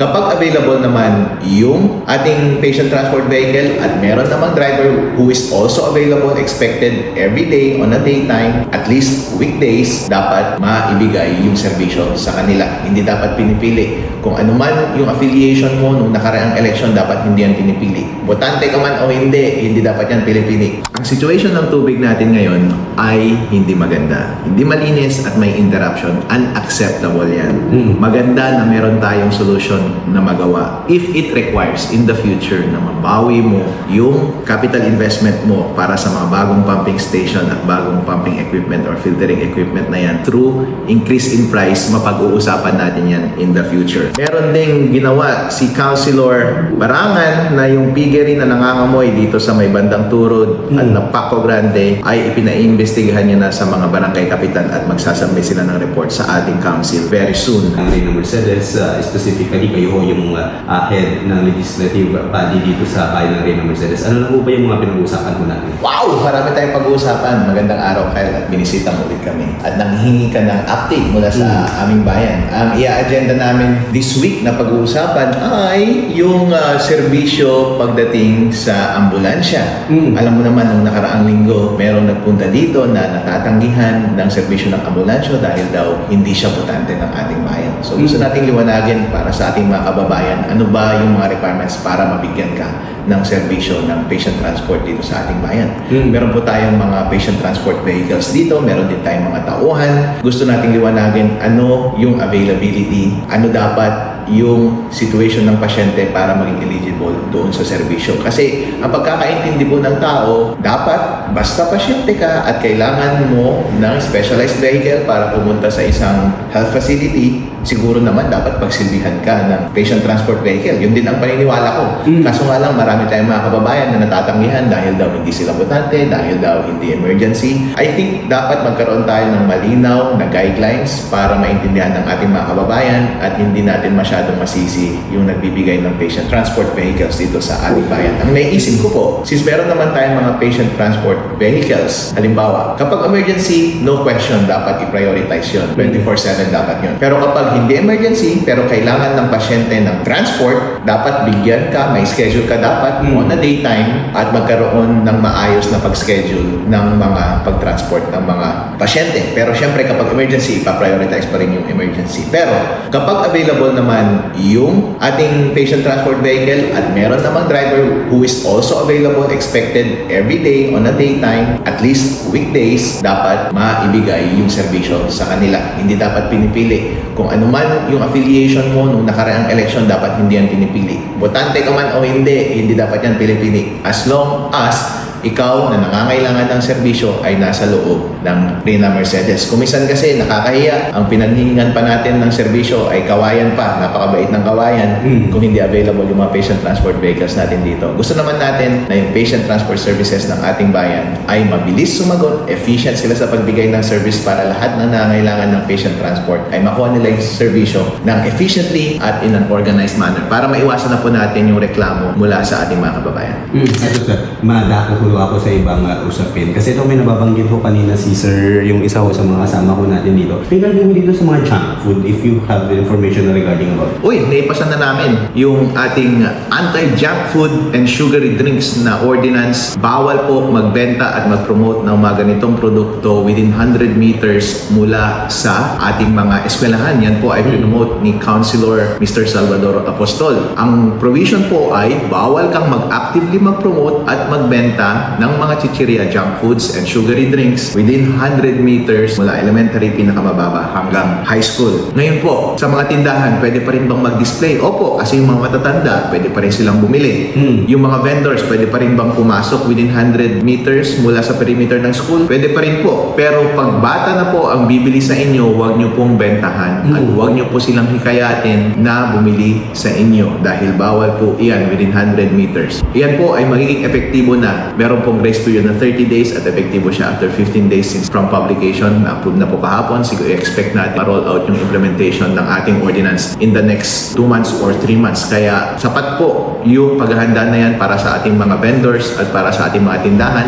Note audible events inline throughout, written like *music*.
Kapag available naman yung ating patient transport vehicle at meron namang driver who is also available expected every day on a daytime, at least weekdays, dapat maibigay yung serbisyo sa kanila. Hindi dapat pinipili. Kung ano man yung affiliation mo nung nakaraang election, dapat hindi yan pinipili. Botante ka man o hindi, hindi dapat yan pinipili. Ang situation ng tubig natin ngayon ay hindi maganda. Hindi malinis at may interruption. Unacceptable yan. Mm. Maganda na meron tayong solution na magawa. If it requires in the future na mabawi mo yung capital investment mo para sa mga bagong pumping station at bagong pumping equipment or filtering equipment na yan through increase in price, mapag-uusapan natin yan in the future. Meron ding ginawa si Councilor Barangan na yung piggery na nangangamoy dito sa may bandang turod at Mm. na Paco Grande ay ipinaimbestigahan niya na sa mga barangay kapitan at magsasabay sila ng report sa ating council very soon. Ang Reyna Mercedes, uh, specifically kayo yung uh, uh, head ng legislative body dito sa bayan ng Reyna Mercedes. Ano na po ba yung mga pinag-uusapan ko natin? Wow! Marami tayong pag-uusapan. Magandang araw, Kyle, at binisita mo ulit kami. At nanghingi ka ng update mula sa aming bayan. Ang i-agenda namin this week na pag-uusapan ay yung ah, serbisyo pagdating sa ambulansya. Mm. Alam mo naman, nung nakaraang linggo, merong nagpunta dito na natatanggihan ng serbisyo ng ambulansya dahil daw hindi siya botante ng ating bayan. So gusto Mm. nating liwanagin para sa ating mga kababayan, ano ba yung mga requirements para mabigyan ka ng serbisyo ng patient transport dito sa ating bayan. Mm. Meron po tayong mga patient transport vehicles dito, meron din tayong mga tauhan. Gusto nating liwanagin ano yung availability, ano dapat yung situation ng pasyente para maging eligible doon sa serbisyo. Kasi ang pagkakaintindi po ng tao, dapat basta pasyente ka at kailangan mo ng specialized vehicle para pumunta sa isang health facility, siguro naman dapat pagsilbihan ka ng patient transport vehicle. Yun din ang paniniwala ko. Mm. Kaso nga lang, marami tayong mga kababayan na natatanggihan dahil daw hindi sila botante, dahil daw hindi emergency. I think dapat magkaroon tayo ng malinaw na guidelines para maintindihan ng ating mga kababayan at hindi natin masyadong masisi yung nagbibigay ng patient transport vehicles dito sa ating bayan. Ang naiisip ko po, since meron naman tayong mga patient transport vehicles, halimbawa, kapag emergency, no question, dapat i-prioritize yun. 24-7 dapat yun. Pero kapag hindi emergency, pero kailangan ng pasyente ng transport, dapat bigyan ka, may schedule ka dapat Mm. on a daytime at magkaroon ng maayos na pag-schedule ng mga pag-transport ng mga pasyente. Pero syempre kapag emergency, ipa-prioritize pa rin yung emergency. Pero kapag available naman yung ating patient transport vehicle at meron namang driver who is also available expected every day on a daytime, at least weekdays, dapat maibigay yung serbisyo sa kanila. Hindi dapat pinipili. Kung ano man yung affiliation mo nung nakaraang election, dapat hindi yan pinipili. Botante ka man o hindi, hindi dapat yan pinipili. As long as ikaw na nangangailangan ng serbisyo ay nasa loob ng Rina Mercedes. Kumisan kasi nakakahiya, ang pinanhingan pa natin ng serbisyo ay kawayan pa, napakabait ng kawayan Mm. kung hindi available yung mga patient transport vehicles natin dito. Gusto naman natin na yung patient transport services ng ating bayan ay mabilis sumagot, efficient sila sa pagbigay ng service para lahat ng nangangailangan ng patient transport ay makuha nila yung serbisyo ng efficiently at in an organized manner para maiwasan na po natin yung reklamo mula sa ating mga kababayan. Mm, ito sir, madako ko ako sa ibang uh, usapin. Kasi ito may nababanggit ko kanina si sir, yung isa ko sa mga kasama ko natin dito. Regarding mo dito sa mga junk food, if you have information regarding about it. Uy, naipasan na namin yung ating anti-junk food and sugary drinks na ordinance. Bawal po magbenta at mag-promote ng mga ganitong produkto within 100 meters mula sa ating mga eskwelahan. Yan po ay promote ni Councilor Mr. Salvador Apostol. Ang provision po ay bawal kang mag-actively mag-promote at magbenta ng mga chichirya, junk foods, and sugary drinks within 100 meters mula elementary pinakamababa hanggang high school. Ngayon po, sa mga tindahan, pwede pa rin bang mag-display? Opo, kasi yung mga matatanda, pwede pa rin silang bumili. Hmm. Yung mga vendors, pwede pa rin bang pumasok within 100 meters mula sa perimeter ng school? Pwede pa rin po. Pero pag bata na po ang bibili sa inyo, huwag nyo pong bentahan at Hmm. huwag nyo po silang hikayatin na bumili sa inyo dahil bawal po iyan within 100 meters. Iyan po ay magiging epektibo na. Meron pong grace period na 30 days at epektibo siya after 15 days since from publication. Na-approve na po kahapon. Siguro expect natin ma-roll out yung implementation ng ating ordinance in the next 2 months or 3 months. Kaya sapat po yung paghahanda na yan para sa ating mga vendors at para sa ating mga tindahan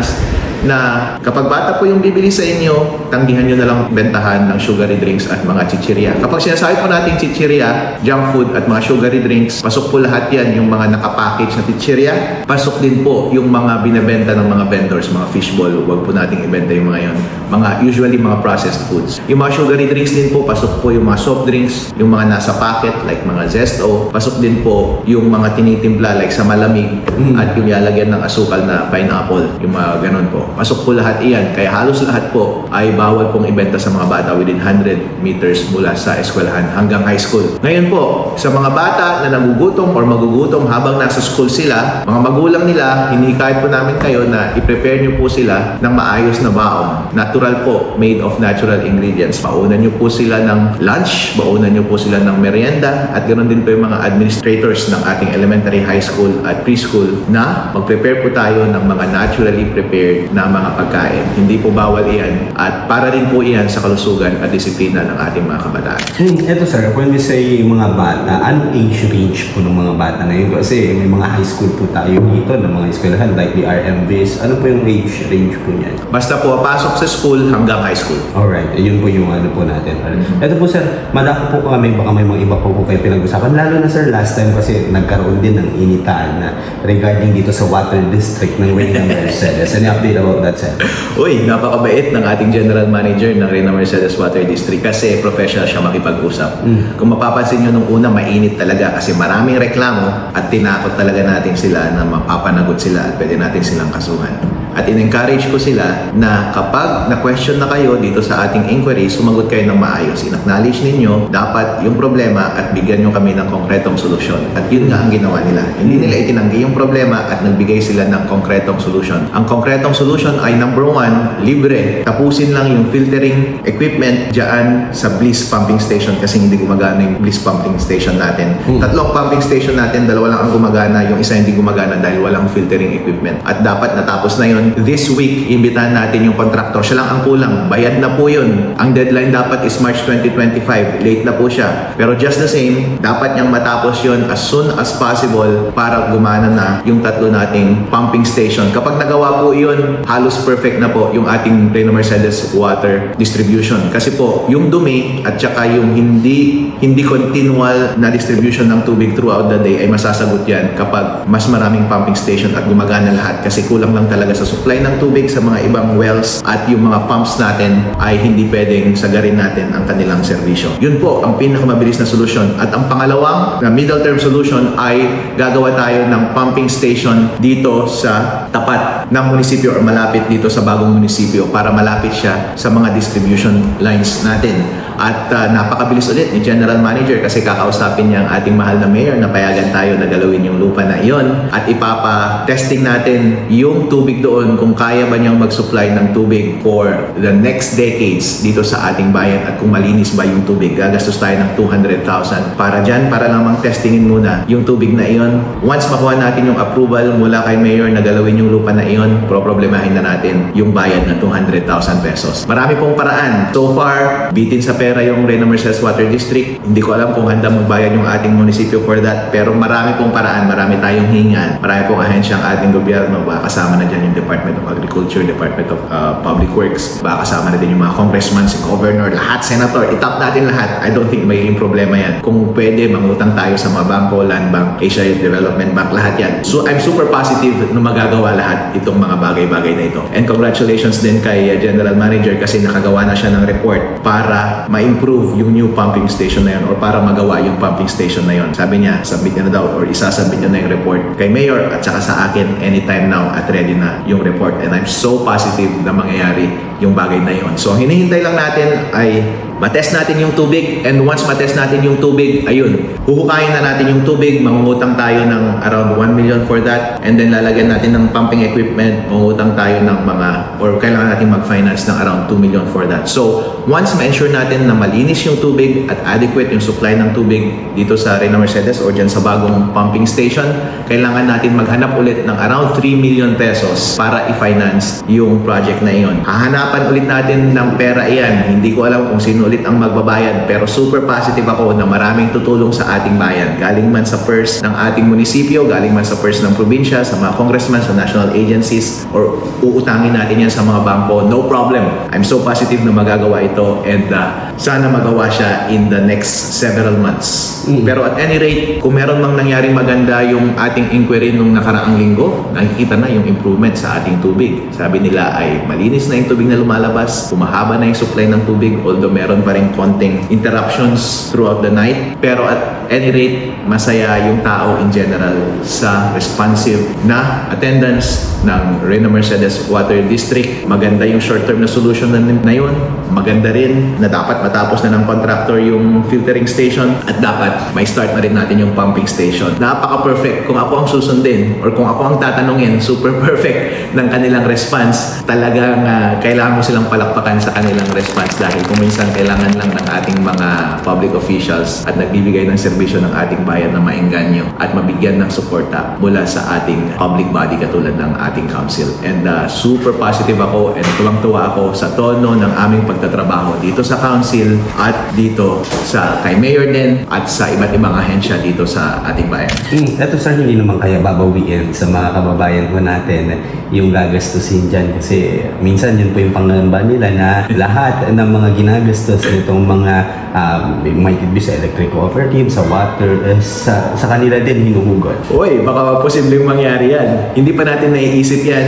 na kapag bata po yung bibili sa inyo, tanggihan nyo na lang bentahan ng sugary drinks at mga chichirya. Kapag sinasabi po natin chichirya, junk food at mga sugary drinks, pasok po lahat yan yung mga nakapackage na chichirya. Pasok din po yung mga binebenta ng mga vendors, mga fishball. Huwag po nating ibenta yung mga yon. Mga usually mga processed foods. Yung mga sugary drinks din po, pasok po yung mga soft drinks, yung mga nasa packet like mga Zesto. Pasok din po yung mga tinitimpla like sa malamig Mm. at yung lalagyan ng asukal na pineapple, yung mga ganun po. Pasok po lahat iyan. Kaya halos lahat po ay bawal pong ibenta sa mga bata within 100 meters mula sa eskwelahan hanggang high school. Ngayon po, sa mga bata na nagugutom or magugutom habang nasa school sila, mga magulang nila, hinikayat po namin kayo na i-prepare nyo po sila ng maayos na baon. Natural po, made of natural ingredients. Paunan nyo po sila ng lunch, paunan nyo po sila ng merienda, at ganoon din po yung mga administrators ng ating elementary, high school at preschool na mag-prepare po tayo ng mga naturally prepared na mga pagkain. Hindi po bawal iyan at para rin po iyan sa kalusugan at disiplina ng ating mga kabataan. Hmm, eto sir, when we say mga bata, anong age range po ng mga bata ngayon? Kasi may mga high school po tayo dito ng mga eskwelahan like the RMVs. Ano po yung age range po niyan? Basta po pasok sa school hanggang high school. Alright, yun po yung ano po natin. Ito po sir, madako po kami, baka may mga iba po po kayo pinag-usapan. Lalo na sir, last time kasi nagkaroon din ng initaan na regarding dito sa water district ng Reyna Mercedes. *laughs* Any update about that sir? Uy, napakabait ng ating general manager ng Reyna Mercedes Water District kasi professional siya makipag-usap. Mm. Kung mapapansin nyo nung una, mainit talaga kasi maraming reklamo at tinakot talaga natin sila na mapapanagot sila at pwede natin silang kasuhan. At in-encourage ko sila na kapag na-question na kayo dito sa ating inquiry, sumagot kayo ng maayos. In-acknowledge ninyo dapat yung problema at bigyan nyo kami ng konkretong solusyon. At yun nga ang ginawa nila. Hindi nila itinanggi yung problema at nagbigay sila ng konkretong solusyon. Ang konkretong solusyon ay number one, libre. Tapusin lang yung filtering equipment dyan sa Bliss Pumping Station kasi hindi gumagana yung Bliss Pumping Station natin. Hmm. Tatlong pumping station natin, dalawa lang ang gumagana, yung isa hindi gumagana dahil walang filtering equipment. At dapat natapos na yun. This week, imbitahan natin yung contractor. Siya lang ang kulang. Bayad na po yun. Ang deadline dapat is March 2025. Late na po siya. Pero just the same, dapat niyang matapos yun as soon as possible para gumana na yung tatlo nating pumping station. Kapag nagawa po yun, halos perfect na po yung ating Reyna Mercedes water distribution. Kasi po, yung dumi at saka yung hindi hindi continual na distribution ng tubig throughout the day ay masasagot yan kapag mas maraming pumping station at gumagana lahat kasi kulang lang talaga sa supply ng tubig sa mga ibang wells at yung mga pumps natin ay hindi pwedeng sagarin natin ang kanilang serbisyo. Yun po ang pinakamabilis na solusyon. At ang pangalawang na middle term solution ay gagawa tayo ng pumping station dito sa tapat ng munisipyo or malapit dito sa bagong munisipyo para malapit siya sa mga distribution lines natin. At uh, napakabilis ulit ni General Manager kasi kakausapin niya ang ating mahal na mayor na payagan tayo na galawin yung lupa na iyon at ipapa-testing natin yung tubig doon kung kaya ba niyang mag-supply ng tubig for the next decades dito sa ating bayan at kung malinis ba yung tubig. Gagastos tayo ng 200,000 para dyan, para lamang testingin muna yung tubig na iyon. Once makuha natin yung approval mula kay mayor na galawin yung lupa na iyon, problemahin na natin yung bayad na 200,000 pesos. Marami pong paraan. So far, bitin sa pera yung Reyna Mercedes Water District. Hindi ko alam kung handa magbayad yung ating munisipyo for that. Pero marami pong paraan, marami tayong hingan. Marami pong ahensya ang ating gobyerno. Baka kasama na dyan yung Department of Agriculture, Department of uh, Public Works. Baka kasama na din yung mga congressman, si governor, lahat, senator. Itap natin lahat. I don't think magiging problema yan. Kung pwede, mangutang tayo sa mga bangko, Land Bank, Asia Development Bank, lahat yan. So I'm super positive na magagawa lahat itong mga bagay-bagay na ito. And congratulations din kay uh, General Manager kasi nakagawa na siya ng report para ma-improve yung new pumping station na yun or para magawa yung pumping station na yun. Sabi niya, submit niya na daw or isasubmit niya na yung report kay Mayor at saka sa akin anytime now at ready na yung report. And I'm so positive na mangyayari yung bagay na yun. So, hinihintay lang natin ay matest natin yung tubig and once matest natin yung tubig, ayun, huhukayin na natin yung tubig, mangungutang tayo ng around 1 million for that and then lalagyan natin ng pumping equipment, mangungutang tayo ng mga or kailangan natin mag-finance ng around 2 million for that. So, once ma-ensure natin na malinis yung tubig at adequate yung supply ng tubig dito sa Reyna Mercedes or dyan sa bagong pumping station, kailangan natin maghanap ulit ng around 3 million pesos para i-finance yung project na iyon. Hahanapan ulit natin ng pera iyan. Hindi ko alam kung sino ulit ang magbabayad pero super positive ako na maraming tutulong sa ating bayan. Galing man sa purse ng ating munisipyo, galing man sa purse ng probinsya, sa mga congressman, sa national agencies, or uutangin natin yan sa mga bangko, no problem. I'm so positive na magagawa ito and uh, sana magawa siya in the next several months. Mm. Pero at any rate, kung meron mang nangyaring maganda yung ating inquiry nung nakaraang linggo, nakikita na yung improvement sa ating tubig. Sabi nila ay malinis na yung tubig na lumalabas, kumahaba na yung supply ng tubig, although meron pa rin konting interruptions throughout the night. Pero at any rate, masaya yung tao in general sa responsive na attendance ng Reyna Mercedes Water District. Maganda yung short-term na solution na, na yun. Maganda rin na dapat matapos na ng contractor yung filtering station at dapat may start na rin natin yung pumping station. Napaka-perfect. Kung ako ang susundin or kung ako ang tatanungin, super perfect ng kanilang response. Talagang ah, kailangan mo silang palakpakan sa kanilang response dahil kung minsan kailangan lang ng ating mga public officials at nagbibigay ng serbisyo ng ating bayan na maengganyo at mabigyan ng suporta mula sa ating public body katulad ng ating council. And uh, super positive ako and tuwang-tuwa ako sa tono ng aming pagtatrabaho dito sa council at dito sa kay mayor din at sa iba't ibang ahensya dito sa ating bayan. Mm, eto sir, hindi naman kaya babawiin sa mga kababayan ko natin yung gagastusin dyan kasi minsan yun po yung pangamba nila na lahat ng mga ginagastos nitong mga um, may be sa electric cooperative, sa water, eh, sa, sa kanila din hinuhugot. Uy, baka posibleng mangyari yan. Hindi pa natin naiisip yan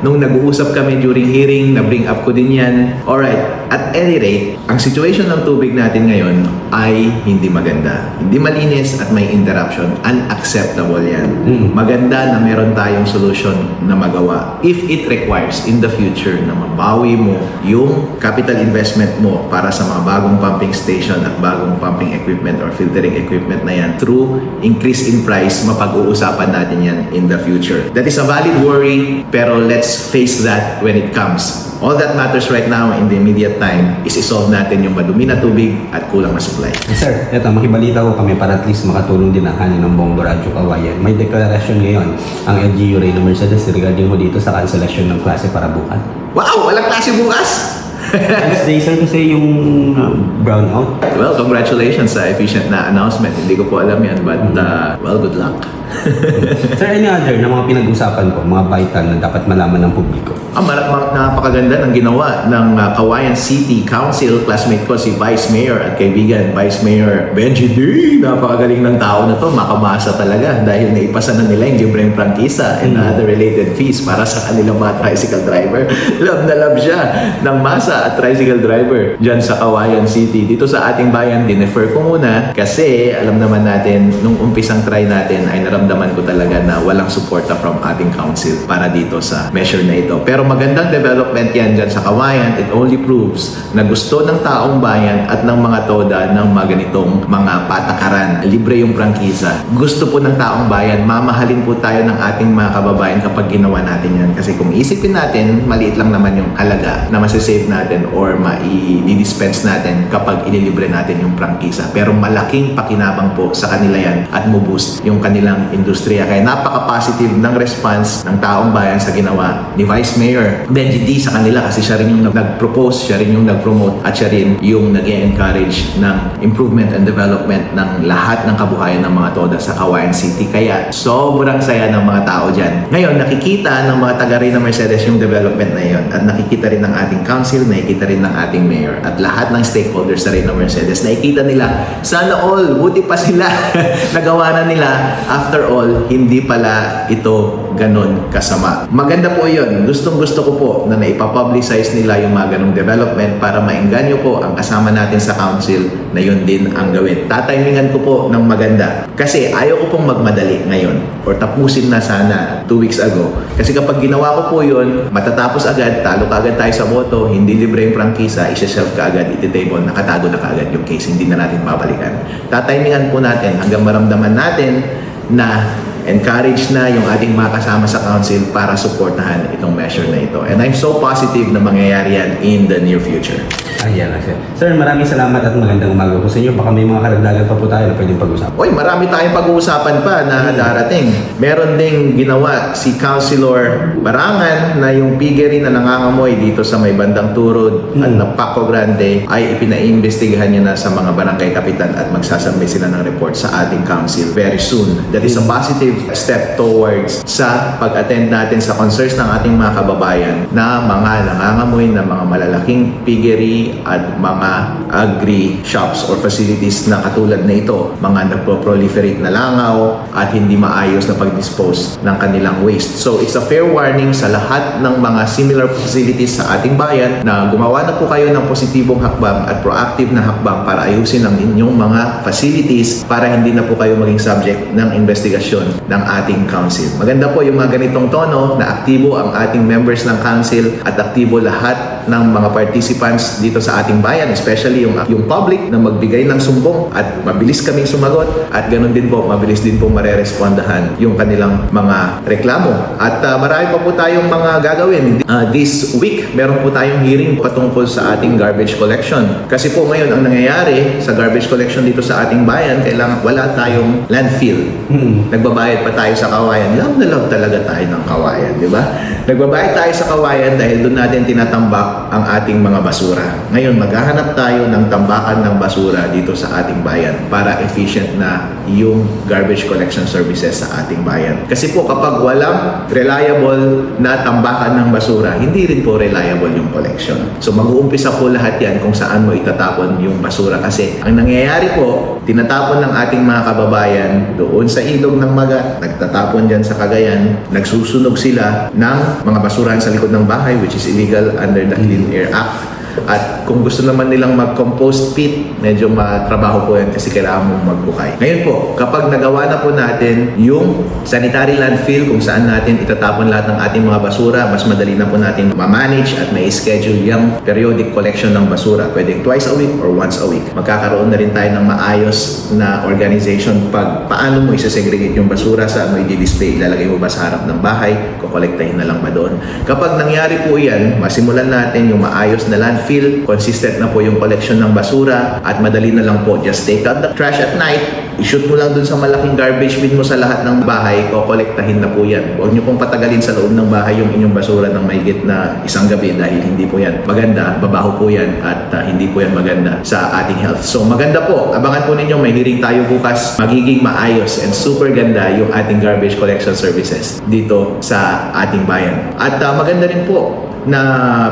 nung nag-uusap kami during hearing, na-bring up ko din yan. Alright, at any rate, ang situation ng tubig natin ngayon ay hindi maganda. Hindi malinis at may interruption. Unacceptable yan. Mm. Maganda na meron tayong solution na magawa. If it requires in the future na mabawi mo yung capital investment mo para sa mga bagong pumping station at bagong pumping equipment or filtering equipment na yan through increase in price, mapag-uusapan natin yan in the future. That is a valid worry, pero let's face that when it comes. All that matters right now in the immediate time is isolve natin yung madumi na tubig at kulang na supply. Eh, Sir, eto, makibalita ko kami para at least makatulong din ang kanin ng Bongo Radyo Kawayan. May deklarasyon ngayon ang LGU Reyna Mercedes regarding mo dito sa kanselasyon ng klase para bukas. Wow! Walang klase bukas! Wednesday, sir, kasi yung uh, brownout. Well, congratulations sa efficient na announcement. Hindi ko po alam yan, but uh, well, good luck. *laughs* Sir, any other na mga pinag-usapan ko, mga vital na dapat malaman ng publiko? Ang malak napakaganda ng ginawa ng uh, Kawayan City Council, classmate ko si Vice Mayor at kaibigan Vice Mayor Benji D. Napakagaling ng tao na to, makamasa talaga dahil naipasa na nila yung libreng prangkisa and Mm. other related fees para sa kanilang mga tricycle driver. *laughs* love na love siya ng masa at tricycle driver dyan sa Kawayan City. Dito sa ating bayan, dinefer ko muna kasi alam naman natin, nung umpisang try natin ay naramdaman ko talaga na walang suporta from ating council para dito sa measure na ito. Pero magandang development yan dyan sa Kawayan. It only proves na gusto ng taong bayan at ng mga toda ng mga ganitong mga patakaran. Libre yung prangkisa. Gusto po ng taong bayan, mamahalin po tayo ng ating mga kababayan kapag ginawa natin yan. Kasi kung isipin natin, maliit lang naman yung halaga na masisave natin or mai-dispense natin kapag inilibre natin yung prangkisa. Pero malaking pakinabang po sa kanila yan at muboost yung kanilang industriya. Kaya napaka-positive ng response ng taong bayan sa ginawa ni Vice Mayor Benji D sa kanila kasi siya rin yung nag- nag-propose, siya rin yung nag-promote at siya rin yung nag encourage ng improvement and development ng lahat ng kabuhayan ng mga toda sa Kawayan City. Kaya sobrang saya ng mga tao dyan. Ngayon, nakikita ng mga taga rin ng Mercedes yung development na yun at nakikita rin ng ating council, nakikita rin ng ating mayor at lahat ng stakeholders sa rin ng Mercedes. Nakikita nila, sana all, buti pa sila. *laughs* Nagawa na nila. After all, hindi pala ito ganon kasama. Maganda po yun. Gustong gusto ko po na naipapublicize nila yung mga ganong development para maengganyo po ang kasama natin sa council na yun din ang gawin. Tatimingan ko po ng maganda. Kasi ayaw ko pong magmadali ngayon or tapusin na sana two weeks ago. Kasi kapag ginawa ko po yun, matatapos agad, talo ka agad tayo sa boto, hindi libre yung prangkisa, isa-shelf ka agad, iti-table, nakatago na kaagad yung case, hindi na natin babalikan. Tatimingan po natin hanggang maramdaman natin na encourage na yung ating mga kasama sa council para suportahan itong measure na ito. And I'm so positive na mangyayari yan in the near future. Ayan na sir. Sir, maraming salamat at magandang umaga po sa inyo. Baka may mga karagdagan pa po tayo na pwedeng pag-usapan. Uy, marami tayong pag-uusapan pa na darating. Meron ding ginawa si Councilor Barangan na yung piggery na nangangamoy dito sa may bandang turod at Hmm. ng Paco Grande ay ipinaimbestigahan niya na sa mga barangay kapitan at magsasabay sila ng report sa ating council very soon. That is a positive step towards sa pag-attend natin sa concerns ng ating mga kababayan na mga nangangamoy na mga malalaking piggery at mga agri shops or facilities na katulad na ito, mga nagpo-proliferate na langaw at hindi maayos na pag-dispose ng kanilang waste. So it's a fair warning sa lahat ng mga similar facilities sa ating bayan na gumawa na po kayo ng positibong hakbang at proactive na hakbang para ayusin ang inyong mga facilities para hindi na po kayo maging subject ng investigasyon ng ating council. Maganda po yung mga ganitong tono na aktibo ang ating members ng council at aktibo lahat ng mga participants dito sa ating bayan, especially yung, yung public na magbigay ng sumbong at mabilis kaming sumagot at ganun din po, mabilis din po marerespondahan yung kanilang mga reklamo. At uh, marami pa po tayong mga gagawin. Uh, this week, meron po tayong hearing patungkol sa ating garbage collection. Kasi po ngayon, ang nangyayari sa garbage collection dito sa ating bayan, kailangan wala tayong landfill. Hmm. Nagbabayad pa tayo sa kawayan. Love na love talaga tayo ng kawayan, di ba? Nagbabayad tayo sa kawayan dahil doon natin tinatambak ang ating mga basura. Ngayon, maghahanap tayo ng tambakan ng basura dito sa ating bayan para efficient na yung garbage collection services sa ating bayan. Kasi po kapag walang reliable na tambakan ng basura, hindi rin po reliable yung collection. So mag-uumpisa po lahat yan kung saan mo itatapon yung basura. Kasi ang nangyayari po, tinatapon ng ating mga kababayan doon sa ilog ng Maga, nagtatapon dyan sa Cagayan, nagsusunog sila ng mga basurahan sa likod ng bahay which is illegal under the Clean Air Act. At kung gusto naman nilang mag-compost pit, medyo matrabaho po yan kasi kailangan mong magbukay. Ngayon po, kapag nagawa na po natin yung sanitary landfill kung saan natin itatapon lahat ng ating mga basura, mas madali na po natin ma-manage at may schedule yung periodic collection ng basura. Pwedeng twice a week or once a week. Magkakaroon na rin tayo ng maayos na organization pag paano mo isa-segregate yung basura, saan mo i-display, ilalagay mo ba sa harap ng bahay, kukolektahin na lang ba doon. Kapag nangyari po yan, masimulan natin yung maayos na landfill, consistent na po yung collection ng basura at madali na lang po. Just take out the trash at night, i-shoot mo lang dun sa malaking garbage bin mo sa lahat ng bahay, kukolektahin na po yan. Huwag nyo pong patagalin sa loob ng bahay yung inyong basura ng mahigit na isang gabi dahil hindi po yan maganda, babaho po yan at uh, hindi po yan maganda sa ating health. So maganda po, abangan po ninyo, may hearing tayo bukas, magiging maayos and super ganda yung ating garbage collection services dito sa ating bayan. At uh, maganda rin po na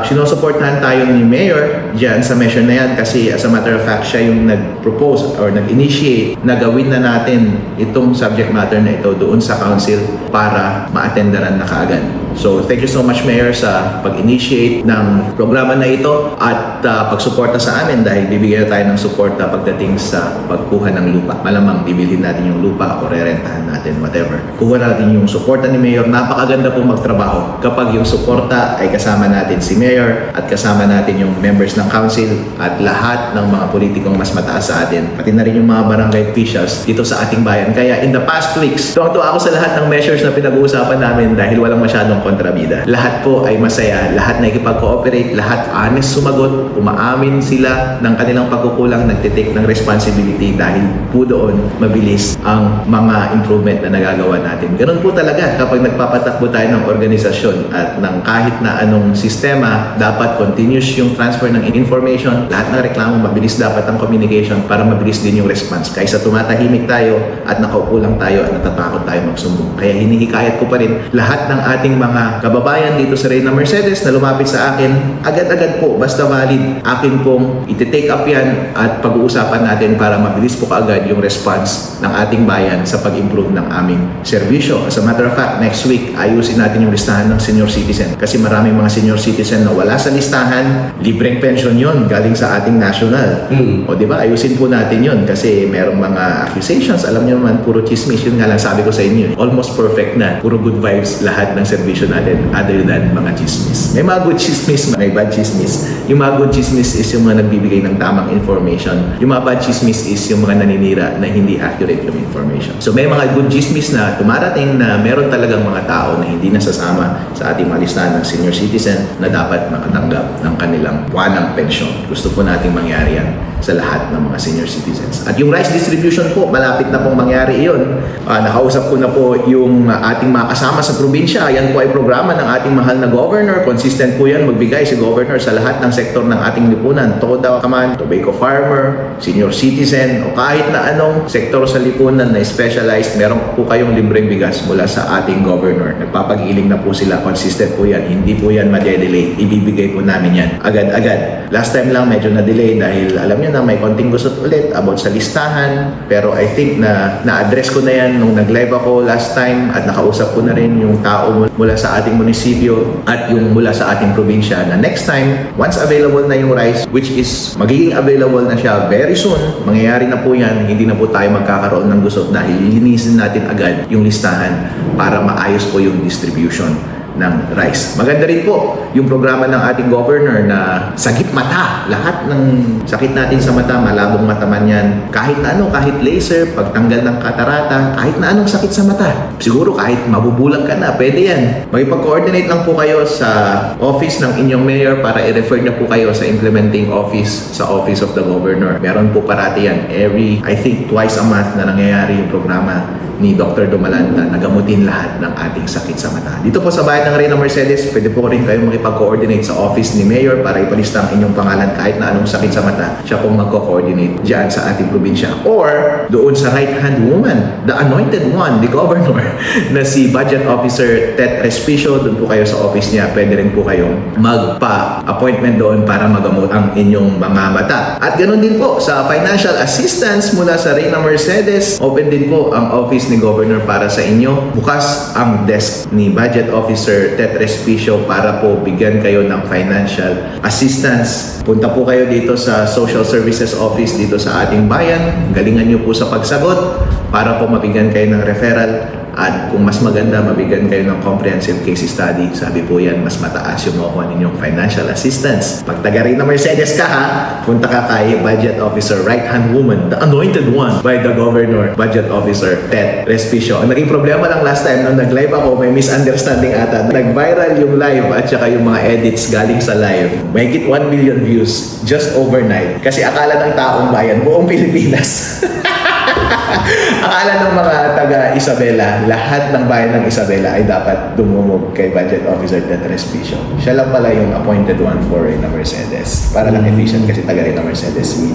sinusuportahan tayo ni Mayor dyan sa measure na yan kasi as a matter of fact siya yung nag-propose or nag-initiate na gawin na natin itong subject matter na ito doon sa council para ma-attendaran na kaagad. So thank you so much Mayor sa pag-initiate ng programa na ito at uh, pagsuporta sa amin dahil bibigyan tayo ng suporta pagdating sa pagkuha ng lupa. Malamang bibilhin natin yung lupa o rerentahan natin, whatever. Kuha natin yung suporta ni Mayor. Napakaganda po magtrabaho kapag yung suporta ay kasama natin si Mayor at kasama natin yung members ng council at lahat ng mga politikong mas mataas sa atin. Pati na rin yung mga barangay officials dito sa ating bayan. Kaya in the past weeks, tuwang-tuwa ako sa lahat ng measures na pinag-uusapan namin dahil walang masyadong kontrabida. Lahat po ay masaya, lahat nakikipag-cooperate, lahat honest sumagot, umaamin sila ng kanilang pagkukulang, nagtitake ng responsibility dahil po doon mabilis ang mga improvement na nagagawa natin. Ganun po talaga kapag nagpapatakbo tayo ng organisasyon at ng kahit na anong sistema, dapat continuous yung transfer ng information, lahat ng reklamo, mabilis dapat ang communication para mabilis din yung response. Kaysa tumatahimik tayo at nakaupo lang tayo at natatakot tayo magsumbong. Kaya hinihikayat ko pa rin lahat ng ating mga kababayan dito sa Reyna Mercedes na lumapit sa akin, agad-agad po, basta valid, akin pong iti-take up yan at pag-uusapan natin para mabilis po kaagad yung response ng ating bayan sa pag-improve ng aming serbisyo. As a matter of fact, next week, ayusin natin yung listahan ng senior citizen kasi maraming mga senior citizen na wala sa listahan, libreng pension yon galing sa ating national. Mm. O di ba, ayusin po natin yon kasi merong mga accusations, alam niyo naman, puro chismis. Yun nga lang sabi ko sa inyo, eh. almost perfect na. Puro good vibes lahat ng serbisyo distribution natin other than mga chismis. May mga good chismis, may bad chismis. Yung mga good chismis is yung mga nagbibigay ng tamang information. Yung mga bad chismis is yung mga naninira na hindi accurate yung information. So may mga good chismis na tumarating na meron talagang mga tao na hindi nasasama sa ating mga ng senior citizen na dapat makatanggap ng kanilang buwanang pensyon. Gusto po nating mangyari yan sa lahat ng mga senior citizens. At yung rice distribution po, malapit na pong mangyari iyon. Ah, nakausap ko na po yung ating mga kasama sa probinsya. Yan po ay programa ng ating mahal na governor. Consistent po yan magbigay si governor sa lahat ng sektor ng ating lipunan. Toda kaman, tobacco farmer, senior citizen, o kahit na anong sektor sa lipunan na specialized, meron po kayong libreng bigas mula sa ating governor. Nagpapagiling na po sila. Consistent po yan. Hindi po yan madedelay. Ibibigay po namin yan agad-agad. Last time lang medyo na-delay dahil alam niyo na may konting gusot ulit about sa listahan. Pero I think na na-address ko na yan nung nag-live ako last time at nakausap ko na rin yung tao mul- mula sa ating munisipyo at yung mula sa ating probinsya na next time, once available na yung rice, which is magiging available na siya very soon, mangyayari na po yan, hindi na po tayo magkakaroon ng gusot dahil lilinisin natin agad yung listahan para maayos po yung distribution ng rice. Maganda rin po yung programa ng ating governor na sagip mata. Lahat ng sakit natin sa mata, malabong mata man yan. Kahit na ano, kahit laser, pagtanggal ng katarata, kahit na anong sakit sa mata. Siguro kahit mabubulag ka na, pwede yan. Magpag-coordinate lang po kayo sa office ng inyong mayor para i-refer na po kayo sa implementing office sa office of the governor. Meron po parati yan. Every, I think, twice a month na nangyayari yung programa ni Dr. Dumalanta na gamutin lahat ng ating sakit sa mata. Dito po sa bayan ng Reyna Mercedes, pwede po rin kayo makipag-coordinate sa office ni Mayor para ipalista ang inyong pangalan kahit na anong sakit sa mata. Siya pong magko-coordinate dyan sa ating probinsya. Or doon sa right-hand woman, the anointed one, the governor, *laughs* na si Budget Officer Tet Respicio. Doon po kayo sa office niya. Pwede rin po kayong magpa-appointment doon para magamot ang inyong mga mata. At ganoon din po sa financial assistance mula sa Reyna Mercedes. Open din po ang office ni Governor para sa inyo. Bukas ang desk ni Budget Officer Tet Respicio para po bigyan kayo ng financial assistance. Punta po kayo dito sa Social Services Office dito sa ating bayan. Galingan niyo po sa pagsagot para po mabigyan kayo ng referral at kung mas maganda, mabigyan kayo ng comprehensive case study. Sabi po yan, mas mataas yung makuha ninyong financial assistance. Pag taga rin na Mercedes ka ha, punta ka kay Budget Officer, right-hand woman, the anointed one by the Governor, Budget Officer Ted Respicio. Ang naging problema lang last time nung nag-live ako, may misunderstanding ata. Nag-viral yung live at saka yung mga edits galing sa live. May 1 million views just overnight. Kasi akala ng taong bayan, buong Pilipinas. *laughs* Akala ng mga taga Isabela, lahat ng bayan ng Isabela ay dapat dumumog kay Budget Officer Ted Respicio. Siya lang pala yung appointed one for Reyna Mercedes. Para lang efficient kasi taga Reyna Mercedes si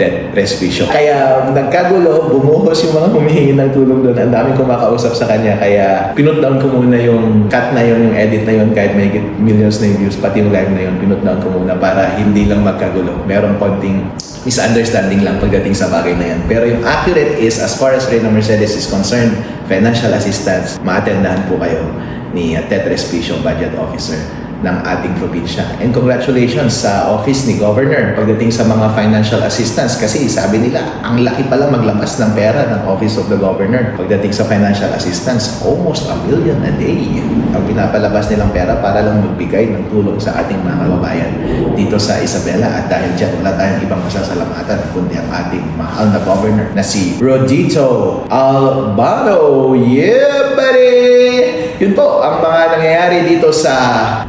Ted Respicio. Kaya nagkagulo, bumuhos yung mga humihingi ng tulong doon. Ang daming kumakausap sa kanya. Kaya pinutdown ko muna yung cut na yun, yung edit na yun, kahit may millions na views, pati yung live na yun, pinutdown ko muna para hindi lang magkagulo. Meron konting misunderstanding lang pagdating sa bagay na yan. Pero yung accurate is, as far as Reyna Mercedes is concerned, financial assistance, maatendahan po kayo ni Ted Respicio, Budget Officer ng ating probinsya. And congratulations sa office ni Governor pagdating sa mga financial assistance kasi sabi nila, ang laki pala maglabas ng pera ng Office of the Governor pagdating sa financial assistance, almost a million a day ang pinapalabas nilang pera para lang magbigay ng tulong sa ating mga kababayan dito sa Isabela at dahil dyan wala tayong ibang masasalamatan kundi ang ating mahal na Governor na si Rodito Albano. Yeah, buddy! Yun po ang mga nangyayari dito sa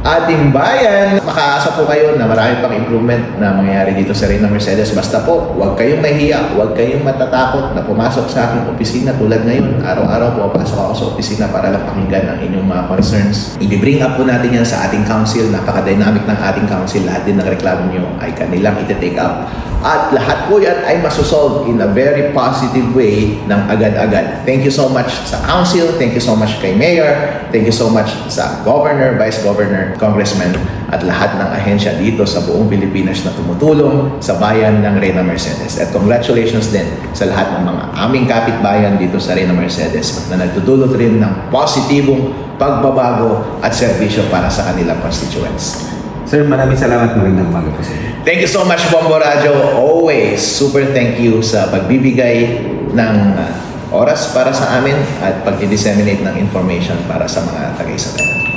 ating bayan. Makaasa po kayo na marami pang improvement na mangyayari dito sa Reyna Mercedes. Basta po, huwag kayong mahiya, huwag kayong matatakot na pumasok sa aking opisina tulad ngayon. Araw-araw po pasok ako sa opisina para lang pakinggan ang inyong mga concerns. I-bring up po natin yan sa ating council. Napaka-dynamic ng ating council. Lahat din ng reklamo nyo ay kanilang iti-take up. At lahat po yan ay masosolve in a very positive way ng agad-agad. Thank you so much sa council. Thank you so much kay mayor. Thank you so much sa governor, vice governor, congressman, at lahat ng ahensya dito sa buong Pilipinas na tumutulong sa bayan ng Reyna Mercedes. At congratulations din sa lahat ng mga aming kapitbayan dito sa Reyna Mercedes na nagtutulot rin ng positibong pagbabago at serbisyo para sa kanilang constituents. Sir, maraming salamat. Magandang umaga po sa inyo. Thank you so much, Bombo Radyo. Always, super thank you sa pagbibigay ng uh, oras para sa amin at pag-disseminate ng information para sa mga taga-Isabela.